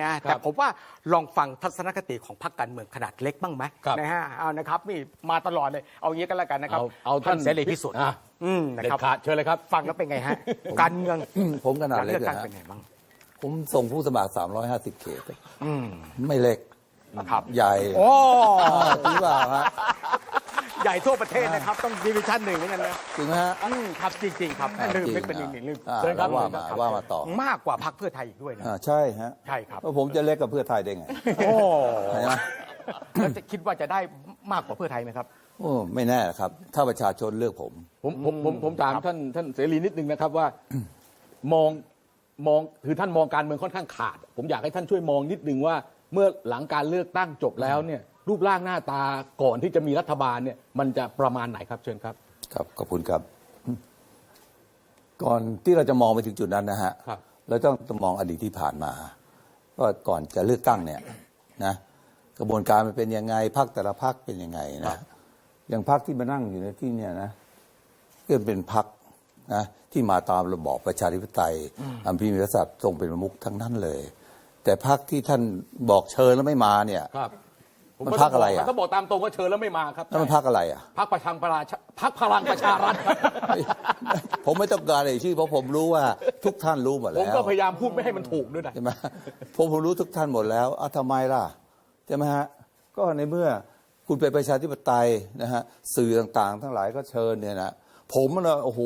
นะแต่ผมว่าลองฟังทัศนคติของพรรคการเมืองขนาดเล็กบ้างไหมครับนะฮะเอานะครับนี่มาตลอดเลยเอางี้ก็แล้วกันนะครับเอาเอาท่านเสรีพิสุทธิ์อะอืมนะเด็ดครับขาดเชิญเลยครับ ฟังแล้วเป็นไงฮะการเมืองผมขนาดการเล็เลืกอกเลตั้ยงฮะเป็นไงบ้างผมส่งผู้สมัคร 350 เขตอืมไม่เล็กครับใหญ่โอ้อ่าจริงเปล่าฮะให ญ่ทั่วประเทศนะครับ ต้องดิวิชั่นหนึ่งเหมือนกันนะจริงไหมฮะ อืมครับจริง ๆ ครับอ่าลืมจริงไม่เป็นอีกหนึ่งลืมอ่าเชิญครับว่ามาเชิญครับว่ามาต่อ มากกว่าพรรคเพื่อไทยอีกด้วยนะ อ่าใช่ฮะใช่ครับ แล้วผมจะเล็กกับเพื่อไทยได้ไง โอ้ใช่ไหม แล้วจะคิดว่าจะได้มากกว่าเพื่อไทยไหมครับ โอ้ไม่แน่ครับ ถ้าประชาชนเลือกผม ผมผมผมผมถามครับท่านท่านเสรีนิดนึงนะครับว่า มองมองคือท่านมองการเมืองค่อนข้างขาด ผมอยากให้ท่านช่วยมองนิดนึงว่า เมื่อหลังการเลือกตั้งจบแล้วเนี่ย รูปร่างหน้าตาก่อนที่จะมีรัฐบาลเนี่ยมันจะประมาณไหนครับเชิญครับ ครับขอบคุณครับ ก่อนที่เราจะมองไปถึงจุดนั้นนะฮะครับ เราต้องมองอดีตที่ผ่านมาว่าก่อนจะเลือกตั้งเนี่ยนะกระบวนการมันเป็นยังไงพักแต่ละพักเป็นยังไงนะอย่างพักที่มานั่งอยู่ในที่เนี่ยนะก็เป็นพักนะที่มาตามระบอบประชาธิปไตยอันพิมีกษัตริย์ทรงเป็นประมุขทั้งนั้นเลย แต่พักที่ท่านบอกเชิญแล้วไม่มาเนี่ยครับ มันพรรคอะไรอะ ถ้าบอกตามตรงว่าเชิญแล้วไม่มาครับนั่นมันพักอะไรอะ พักประชังประชาพักพลังประชารัฐครับผมไม่ต้องการเอ่ยชื่อเพราะผมรู้ว่าทุกท่านรู้หมดผแล้มวก็พยายามพูดไม่ให้มันถูกด้วยนะใช่ไหมผมผมรู้ทุกท่านหมดแล้วอ้าวทำไมล่ะใช่ไหมฮะก็ในเมื่อคุณเป็นประชาธิปไตยนะฮะสื่อต่างๆ ทั้งหลายก็เชิญเนี่ยนะผมนะโอ้โห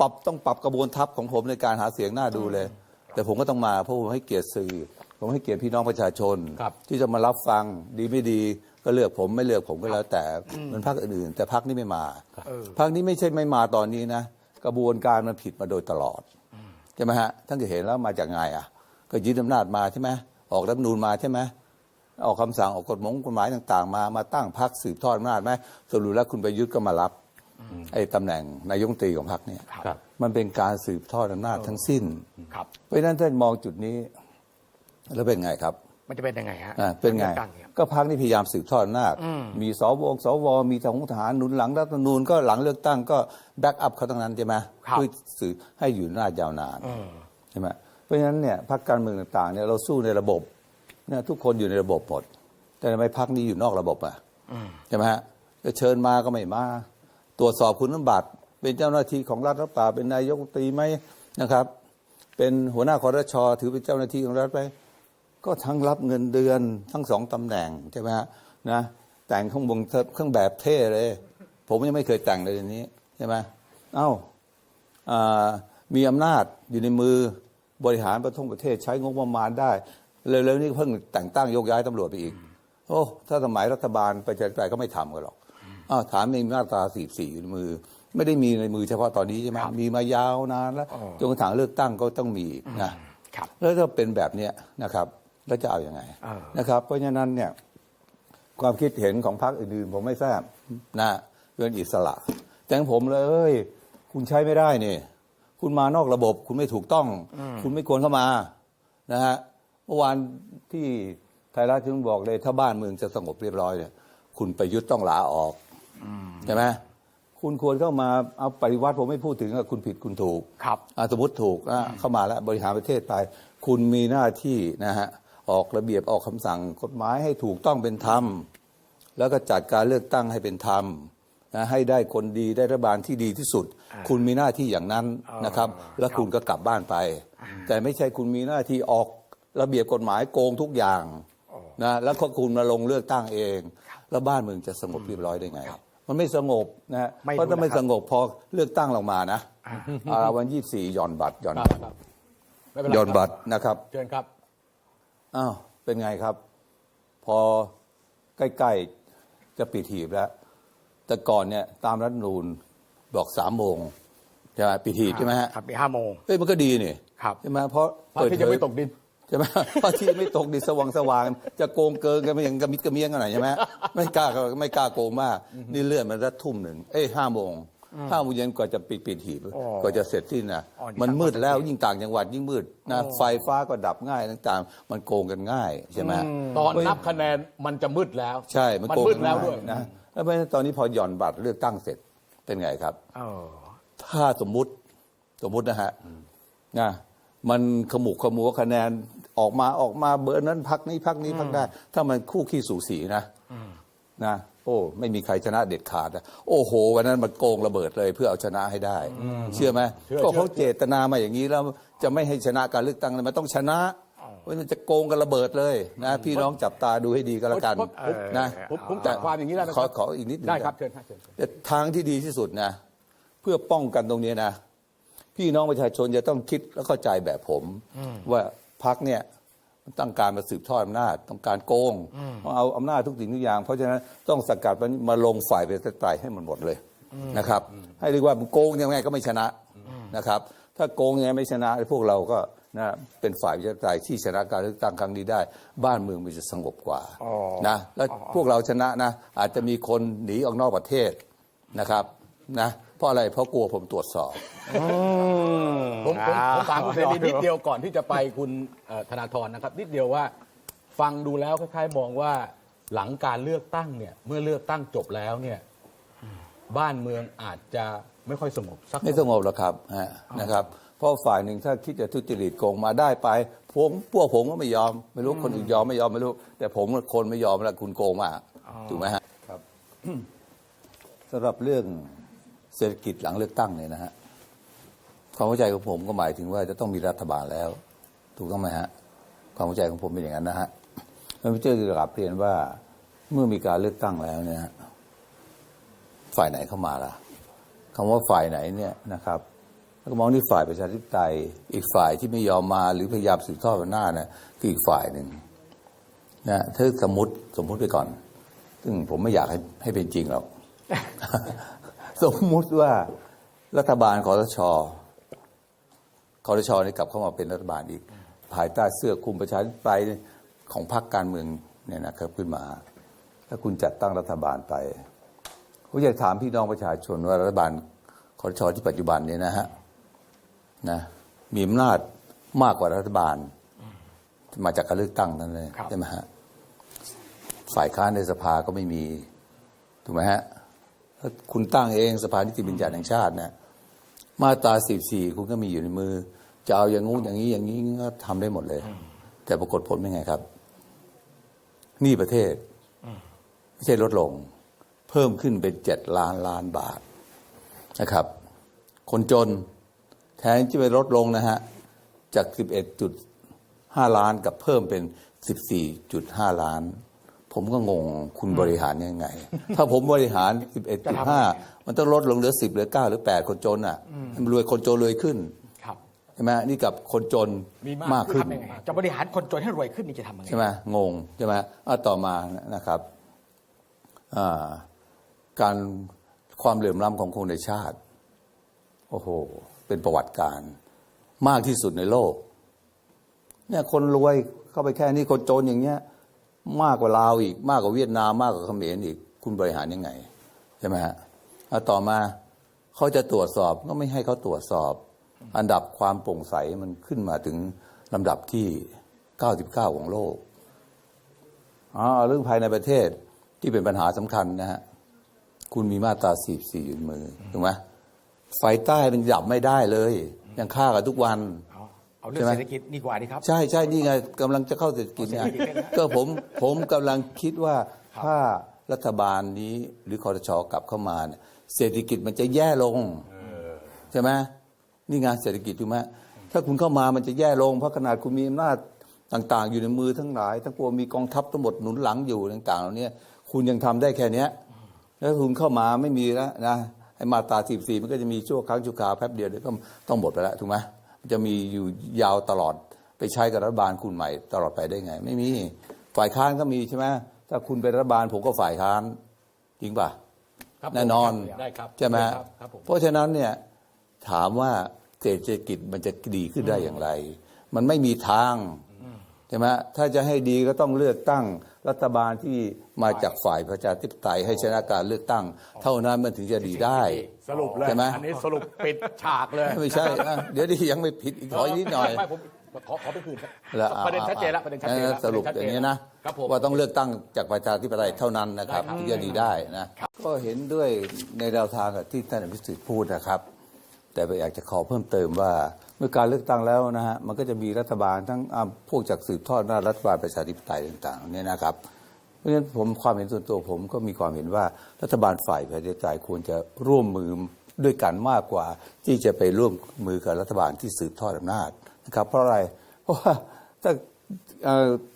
ปรับต้องปรับกระบวนทัพของผมในการหาเสียงหน้าดูเลย แต่ผมก็ต้องมาเพราะผมให้เกียรติสื่อ ผมให้เกียรติพี่น้องประชาชน ครับ ที่จะมารับฟังดีไม่ดีก็เลือกผมไม่เลือกผมก็แล้วแต่เหมันพรรคอื่นๆแต่พรรคนี้ไม่มาพรรคนี้ไม่ใช่ไม่มาตอนนี้นะ กระบวนการมันผิดมาโดยตลอดใช่ไหมฮะท่านก็เห็นแล้วมาจากไงอะ ก็ยึดอำนาจมาใช่ไหมออกรัฐธรรมนูนมาใช่ไหมออกคำสั่งออกกฎหมงกฎหมายต่าง ๆ มามาตั้งพรรคสืบทอดอำนาจไหมสรุปแล้วคุณประยุทธ์ก็มารับ ไอ้ตำแหน่งนายกรัฐมนตรีของพรรคเนี่ยครับ มันเป็นการสืบทอดอำนาจทั้งสิ้น ครับ เพราะฉะนั้นท่านมองจุดนี้ แล้วเป็นไงครับมันจะเป็นยังไงฮะอ่าเป็นไงลือกตั้เนี่ยก็พักนี่พยายามสืบทอดอำนาจมีสวสวมีทหารทหารหนุนหลังรัฐธรรมนูญก็หลังเลือกตั้งก็แบ็กอัพเขาทั้งนั้นใช่ไหมครับเพื่อสื่อให้อยู่อำนาจยาวนานใช่ไหมเพราะฉะนั้นเนี่ยพรรคการเมืองต่างๆเนี่ยเราสู้ในระบบเนี่ยทุกคนอยู่ในระบบหมดแต่ทำไมพรรคนี้อยู่นอกระบบอะใช่ไหมฮะจะเชิญมาก็ไม่มา ตรวจสอบคุณสมบัติเป็นเจ้าหน้าที่ของรัฐหรือเปล่าเป็นนายกตรีไหมนะครับ เป็นหัวหน้าคอรชอถือเป็นเจ้าหน้าที่ของรัฐไหมก็ทั้งรับเงินเดือนทั้งสองตำแหน่งใช่ไหมฮะนะแต่งเครื่องบงเครื่องแบบเท่เลย ผมยังไม่เคยแต่งเลยนี้ใช่ไหมเอ้าอ่ามีอำนาจอยู่ในมือบริหารประทงประเทศใช้งบประมาณได้เร็วๆนี้เพิ่งแต่งตั้งยกย้ายตำรวจไปอีก โอ้ถ้าสมัยรัฐบาลไปจะไปก็ไม่ทำกันหรอก อ้าวถามมีมาตราสี่สี่อยู่ในมือ ไม่ได้มีในมือเฉพาะตอนนี้ใช่ไหมมีมายาวนานแล้วจนกระทั่งเลือกตั้งก็ต้องมีอีกนะครับแล้วถ้าเป็นแบบเนี้ยนะครับแล้วจะเอาอยัางไงเออนะครับ เพราะฉะนั้นเนี่ยความคิดเห็นของพรรคอื่นๆ ผมไม่ทราบนะเป็นอิสระ แต่ของผมเลยเอ้ยคุณใช้ไม่ได้นี่คุณมานอกระบบ คุณไม่ถูกต้อง คุณไม่ควรเข้ามานะฮะเมื่อวานที่ไทยรัฐถึงบอกเลยถ้าบ้านเมืองจะสงบเรียบร้อยเนี่ยคุณประยุทธ์ต้องลาออก ใช่ไหมคุณควรเข้ามาเอาปฏิวัติผมไม่พูดถึงว่าคุณผิดคุณถูกครับอะสมมติถูกอะเข้ามาแล้วบริหารประเทศไป คุณมีหน้าที่นะฮะออกระเบียบออกคำสั่งกฎหมายให้ถูกต้องเป็นธรรม แล้วก็จัดการเลือกตั้งให้เป็นธรรมนะให้ได้คนดีได้รัฐบาลที่ดีที่สุด คุณมีหน้าที่อย่างนั้นนะครับ แล้วคุณก็กลับบ้านไป แต่ไม่ใช่คุณมีหน้าที่ออกระเบียบกฎหมายโกงทุกอย่างนะแล้วก็คุณมาลงเลือกตั้งเอง แล้วบ้านเมืองจะสงบเรียบร้อยได้ไง มันไม่สงบนะฮะไม่เพราะถ้าไม่รู้นะครับ สงบพอเลือกตั้งลงมานะอ่าวันยี่สี่หย่อนบัตรหย่อนครับบัตรครับไม่เป็นไรหย่อนครับบัตรนะครับเชิญครับ อ้าวเป็นไงครับ พอใกล้ๆจะปิดหีบแล้ว แต่ก่อนเนี่ยตามรัฐธรรมนูญบอกสามโมงใช่ไหมปิดหีบใช่ไหมฮะครับปีห้าโมงเฮ้ยมันก็ดีนี่ครับ ใช่ไหมเพราะพระอาทิตย์ยังไม่ตกดิน ใช่ไหมพระอาที่ไม่ตกดินสว่างสว่างจะโกงเกินกันไปอย่างกระมิดกระเมียงกันหน่อยใช่ไหมไม่กล้าไม่กล้าโกงมากนี่เลื่อนมันรัดทุ่มหนึ่งเอ้ยห้าโมงห้าโมงเย็นกว่าจะปิดปิดหีบอ๋อกว่าจะเสร็จสิ้นนะอ๋อนี่มันต่างมืดแล้วประเทศยิ่งต่างจังหวัดยิ่งมืดนะไฟฟ้าก็ดับง่ายต่างๆ มันโกงกันง่ายใช่ไหมตอนนับคะแนนมันจะมืดแล้ว ใช่มันมันโกงมืกัดนแล้วง่าด้วยยนะแล้วเพราะฉะนั้นตอนนี้พอหย่อนบัตรเลือกตั้งเสร็จเป็นไงครับเออถ้าสมมุติสมมุตินะฮะนะ มันขมุกขมัวคะแนนออกมาออกมาเบอร์นั้นพักนี้พักนี้พักได้ ถ้ามันคู่ขี้สูสีนะนะโอ้ไม่มีใครชนะเด็ดขาดนะโอ้โห วันนั้นมันโกงระเบิดเลยเพื่อเอาชนะให้ได้ เชื่อไหมเชื่อก็เขาเชื่อเจตนามาอย่างนี้แล้วจะไม่ให้ชนะการเลือกตั้งนะมันต้องชนะเพราะมันจะโกงกันระเบิดเลยนะ พี่น้องจับตาดูให้ดีก็แล้วกันผมผมนะผมผมจับความอย่างนี้ได้ไหมขอครับขออีกนิดหนึงได้นะครับเชิญครับเชิญแต่ทางที่ดีที่สุดนะ เพื่อป้องกันตรงนี้นะ พี่น้องประชาชนจะต้องคิดและเข้าใจแบบผม ว่าพักเนี่ยต้องการมาสืบทอดอำนาจต้องการโกงเอาอำนาจทุกสิ่งทุกอย่าง เพราะฉะนั้นต้องสกัดมันมาลงฝ่ายประชาธิปไตยให้มันหมดเลยนะครับ ให้เรียกว่ามันโกงยังไงก็ไม่ชนะนะครับ ถ้าโกงยังไงไม่ชนะพวกเราก็นะเป็นฝ่ายประชาธิปไตยที่ชนะการเลือกตั้งครั้งนี้ได้ บ้านเมืองมันจะสงบกว่านะแล้วพวกเราชนะนะอาจจะมีคนหนีออกนอกประเทศนะครับนะ เพราะอะไรเพราะกลัวผมตรวจสอบ ผมผมผมถามคุณเสรีนิดเดียวก่อนที่จะไปคุณเอ่อธนาธรนะครับ นิดเดียวว่าฟังดูแล้วคล้ายๆมองว่าหลังการเลือกตั้งเนี่ยเมื่อเลือกตั้งจบแล้วเนี่ยบ้านเมืองอาจจะไม่ค่อยสงบสักไม่สงบหรอกครับฮะนะครับ เพราะฝ่ายหนึ่งถ้าคิดจะทุจริตโกงมาได้ไปผมพวกผมก็ไม่ยอม ไม่รู้คนอื่นยอมไม่ยอมไม่รู้ แต่ผมคนไม่ยอมแล้วคุณโกงมาถูกไหมฮะครับ สำหรับเรื่อง เศรษฐกิจหลังเลือกตั้งเนี่ยนะฮะความเข้าใจของผมก็หมายถึงว่าจะต้องมีรัฐบาลแล้ว ถูกต้องไหมฮะความเข้าใจของผมเป็นอย่างนั้นนะฮะแล้วพี่เจ้าจะกลับเรียนว่าเมื่อมีการเลือกตั้งแล้วเนี่ยฝ่ายไหนเข้ามาล่ะคำว่าฝ่ายไหนเนี่ยนะครับแล้วก็มองที่ฝ่ายประชาธิปไตย อีกฝ่ายที่ไม่ยอมมาหรือพยายามสืบทอดอำนาจนะคืออีกฝ่ายหนึ่งนะถ้าสมมติสมมติไปก่อน ซึ่งผมไม่อยากให้ให้เป็นจริงหรอก สมมุติว่ารัฐบาลคอสชคอสชนี่กลับเข้ามาเป็นรัฐบาลอีก ภายใต้เสื้อคลุมประชาธิปไตยของพรรคการเมืองเนี่ยนะครับขึ้นมา ถ้าคุณจัดตั้งรัฐบาลไปผมอยากถามพี่น้องประชาชนว่ารัฐบาลคอสชที่ปัจจุบันนี้นะฮะนะมีอำนาจมากกว่ารัฐบาล มาจากการเลือกตั้งนั่นเลยครับใช่ไหมฮะฝ่ายค้านในสภาก็ไม่มีถูกไหมฮะ ถ้าคุณตั้งเองสภานิติบัญญัติแห่งชาติเนี่ยมาตราสิบสี่คุณก็มีอยู่ในมือ จะเอาอย่างงู้นอย่างนี้อย่างนี้ก็ทำได้หมดเลย แต่ปรากฏผลเป็นไงครับ นี้ประเทศไม่ใช่ลดลง เพิ่มขึ้นเป็นเจ็ดล้านล้านบาทนะครับ คนจนแทนที่ไปลดลงนะฮะ จากสิบเอ็ดจุดห้าล้านกับเพิ่มเป็นสิบสี่จุดห้าล้าน ผมก็งงคุณบริหารยังไง ถ้าผมบริหารสิบเอ็ดจุดห้ามันต้องลดลงเหลือสิบเหลือเก้าหรือแปดคนจนอะให้มันรวยคนจนรวยขึ้นครับใช่ไหมนี่กับคนจนมีมากมากขึ้นทำยังไงจะบริหารคนจนให้รวยขึ้นนี่จะทำยังไงใช่ไหมงงใช่ไหมอะต่อมานะครับอ่าการความเหลื่อมล้ำของคนในชาติ โอ้โห เป็นประวัติการ มากที่สุดในโลกเนี่ยคนรวยเข้าไปแค่นี้คนจนอย่างเงี้ย มากกว่าลาวอีก มากกว่าเวียดนามมากกว่าเขมรอีก คุณบริหารยังไงใช่ไหมฮะอะต่อมาเขาจะตรวจสอบก็ไม่ให้เขาตรวจสอบ อันดับความโปร่งใสมันขึ้นมาถึงลำดับที่ 99 ของโลกอ๋อเรื่องภายในประเทศที่เป็นปัญหาสำคัญนะฮะคุณมีมาตรา44อยู่ในมือถูกไหมไฟใต้มันดับไม่ได้เลย ยังฆ่ากันทุกวัน เอาเอาเรื่อใช่งไหมเศรษฐกิจดีกว่าดีครับ ใช่ใช่นี่ไงกำลังจะเข้าเศรษฐกิจเนี่ยก็ผมผมกำลังคิดว่าถ้ารัฐบาลนี้หรือคอรชกลับเข้ามาเนี่ยเศรษฐกิจมันจะแย่ลงใช่ไหมนี่งานเศรษฐกิจถูกไหมถ้าคุณเข้ามามันจะแย่ลง เพราะขนาดคุณมีอำนาจต่างๆ อยู่ในมือทั้งหลาย ทั้งปวงมีกองทัพทั้งหมดหนุนหลังอยู่ต่างๆเหล่านี้คุณยังทำได้แค่เนี้ยแล้วคุณเข้ามาไม่มีแล้วนะไอ้มาตราสิบสี่มันก็จะมีชั่วครั้งชั่วคราวแป๊บเดียวเดี๋ยวก็ต้องหมดไปแล้วถูกไหมมัน จะมีอยู่ยาวตลอดไปใช้กับรัฐบาลคุณใหม่ตลอดไปได้ไง ไม่มีฝ่ายค้านก็มีใช่ไหมถ้าคุณเป็นรัฐบาลผมก็ฝ่ายค้านจริงป่ะครับผมแน่นอนได้ครับใช่ไหมได้ครับครับผมเพราะฉะนั้นเนี่ยถามว่าเศรษฐกิจมันจะดีขึ้นได้อย่างไร มันไม่มีทางใช่ไหมถ้าจะให้ดีก็ต้องเลือกตั้งรัฐบาลที่มาจากฝ่ายประชาธิปไตยให้ชนะการเลือกตั้ง เท่านั้นมันถึงจะดีได้สรุปเลยใช่ไหมอันนี้สรุปปิดฉากเลยไม่ใช่อะเดี๋ยวดิยังไม่ผิดอีกขออีกนิดหน่อยไม่ผมขอขอไปคืนครับแล้วประเด็นชัดเจนแล้วประเด็นชัดเจนแล้วสรุปปะอเด็นชัดเจย่างนี้นะครับผมว่าต้องเลือกตั้งจากประชาธิปไตยเท่านั้นนะครับถึงจะดีได้นะก็เห็นด้วยในแนวทางกับที่ท่านอภิสิทธิ์พูดนะครับ แต่อยากจะขอเพิ่มเติมว่าไมื่อการเลือกตั้งแล้วนะฮะมันก็จะมีรัฐบาลทั้งพวกจากสืบทอดอำนารัฐบาลประชาธิปไตยต่างๆเนี่ยนะครับเพราะฉะนั้นผมความเห็นส่วนตัวผมก็มีความเห็นว่ารัฐบาลฝ่ายประชาธิปไตยควรจะร่วมมือด้วยกันมากกว่าที่จะไปร่วมมือกับรัฐบาลที่สืบทอดอำนาจนะครับเพราะอะไรเพราะว่าถ้า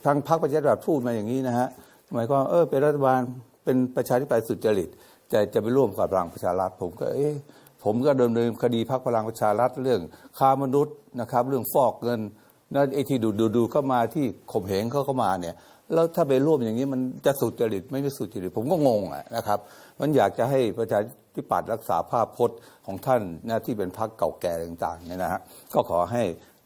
ทางพรรคประชาธิปไตยพูดมาอย่างนี้นะฮะหมายความเออเป็นรัฐบาลเป็นประชาธิปไตยสุจริตจะจะไปร่วมกับพลังประชารัฐผมก็เอ๊ะ ผมก็ดำเนินคดีพรรคพลังประชารัฐเรื่องค้ามนุษย์นะครับ เรื่องฟอกเงินนั่นไอ้ที่ดูดูดูเข้ามาที่ข่มเหงเขาเข้ามาเนี่ยแล้วถ้าไปร่วมอย่างนี้มันจะสุจริตไม่ไม่สุจริตผมก็งงอะนะครับ มันอยากจะให้ประชาธิปัตย์รักษาภาพพจน์ของท่านหน้าที่เป็นพรรคเก่าแก่ต่างๆเนี่ยนะฮะก็ขอให้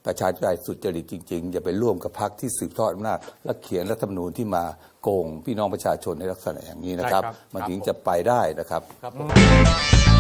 ประชาธิปไตยสุจริตจริงๆ อย่าไปร่วมกับพรรคที่สืบทอดอำนาจและเขียนรัฐธรรมนูญที่มาโกงพี่น้องประชาชนในลักษณะอย่างนี้นะครับใช่ครับมันครับถึงจะไปได้นะครับครับผม